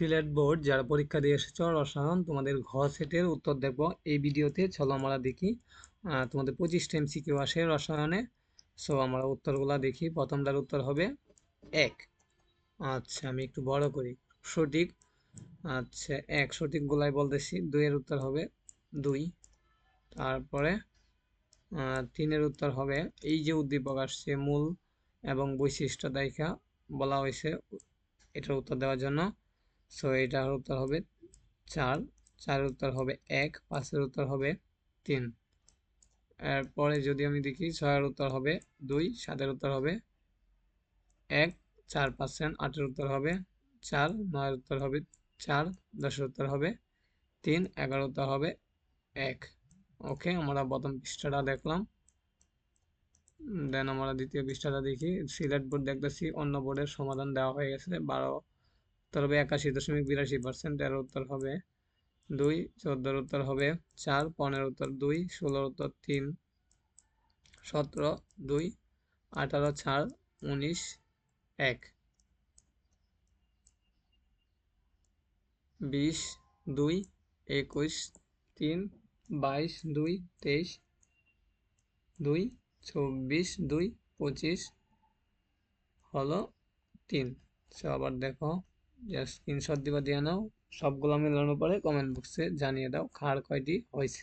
Sylhet board, যারা পরীক্ষা দিয়ে এসেছ, রসায়ন, তোমাদের ঘ সেটের উত্তর দেখব এই ভিডিওতে। চলো আমরা দেখি। তোমাদের পঁচিশটা এমসিকিউ আসে রসায়নে। সো আমরা উত্তরগুলো দেখি। প্রথমটার উত্তর হবে এক। আচ্ছা আমি একটু বড় করি। সঠিক? আচ্ছা এক। সঠিকগুলাই বলতেছি। দুইয়ের উত্তর হবে দুই। তারপরে তিনের উত্তর হবে এই যে উদ্দীপক আসছে, মূল এবং বৈশিষ্ট্য দায়িকা বলা হয়েছে এটার উত্তর দেওয়ার জন্য। সো এটার উত্তর হবে চার, চারের উত্তর হবে এক, পাঁচের উত্তর হবে তিন। এরপরে যদি আমি দেখি ছয়ের উত্তর হবে দুই, সাতের উত্তর হবে এক, চার পার্সেন্ট আটের উত্তর হবে চার, নয়ের উত্তর হবে চার, দশের উত্তর হবে তিন এগারো উত্তর হবে এক। ওকে, আমরা প্রথম পৃষ্ঠাটা দেখলাম। দেন আমরা দ্বিতীয় পৃষ্ঠাটা দেখি। সিলেট বোর্ড দেখতেছি, অন্য বোর্ডের সমাধান দেওয়া হয়ে গেছে, বারো উত্তর হবে একাশি দশমিক বিরাশি পার্সেন্ট এর উত্তর হবে দুই, চোদ্দোর উত্তর হবে চার পনেরো উত্তর দুই, ষোলোর উত্তর তিন, সতেরো, দুই, আঠারো, চার, উনিশ, এক, বিশ, দুই, একুশ, তিন, বাইশ, দুই, তেইশ, দুই, চব্বিশ, দুই, পঁচিশ, হলো তিন। সো আবার দেখো। স্ক্রিনশট দিবা দিয়ে নাও। সবগুলো মিলানোর পরে কমেন্ট বক্সে জানিয়ে দাও কার কয়টি হয়েছে।